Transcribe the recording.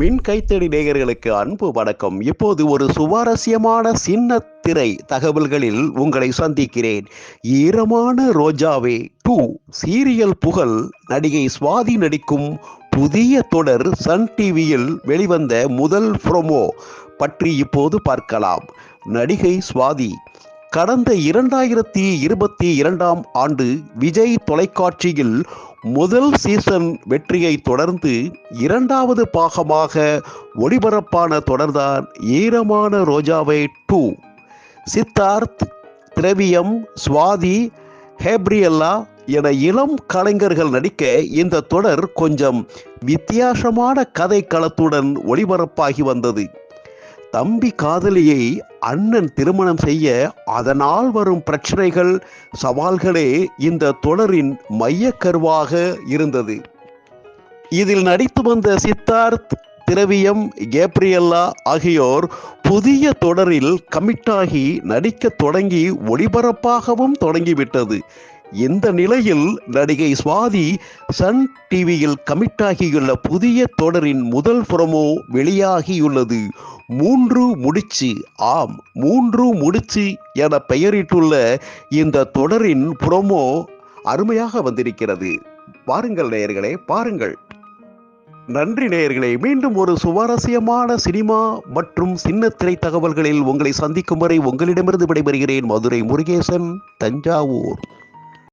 கைத்தடி நேயர்களுக்கு அன்பு வணக்கம். இப்போது ஒரு சுவாரஸ்யமான சின்ன திரை தகவல்களில் உங்களை சந்திக்கிறேன். ஈரமான ரோஜாவே டூ சீரியல் புகழ் நடிகை சுவாதி நடிக்கும் புதிய தொடர் சன் டிவியில் வெளிவந்த முதல் ப்ரோமோ பற்றி இப்போது பார்க்கலாம். நடிகை சுவாதி கடந்த இரண்டாயிரத்தி இருபத்தி இரண்டாம் ஆண்டு விஜய் தொலைக்காட்சியில் முதல் சீசன் வெற்றியை தொடர்ந்து இரண்டாவது பாகமாக ஒளிபரப்பான தொடர்தான் ஈரமான ரோஜாவை டூ சித்தார்த் திரவியம் சுவாதி ஹேப்ரியல்லா என இளம் கலைஞர்கள் நடிக்க இந்த தொடர் கொஞ்சம் வித்தியாசமான கதை களத்துடன் ஒளிபரப்பாகி வந்தது. தம்பி காதலியை அண்ணன் திருமணம் செய்ய அதனால் வரும் பிரச்சனைகள் சவால்களே இந்த தொடரின் மையக்கருவாக இருந்தது. இதில் நடித்து வந்த சித்தார்த் திரவியம் கேப்ரியல்லா ஆகியோர் புதிய தொடரில் கமிட்டாகி நடிக்க தொடங்கி ஒளிபரப்பாகவும் தொடங்கிவிட்டது. இந்த நிலையில் நடிகை சுவாதி சன் டிவியில் கமிட்டாகியுள்ள புதிய தொடரின் முதல் புறமோ வெளியாகியுள்ளது. மூன்று முடிச்சு ஆம் மூன்று முடிச்சு என பெயரிட்டுள்ள இந்த தொடரின் புறமோ அருமையாக வந்திருக்கிறது. பாருங்கள் நேயர்களே பாருங்கள். நன்றி நேயர்களே மீண்டும் ஒரு சுவாரஸ்யமான சினிமா மற்றும் சின்ன திரை தகவல்களில் உங்களை சந்திக்கும் வரை உங்களிடமிருந்து விடைபெறுகிறேன் மதுரை முருகேசன் தஞ்சாவூர்.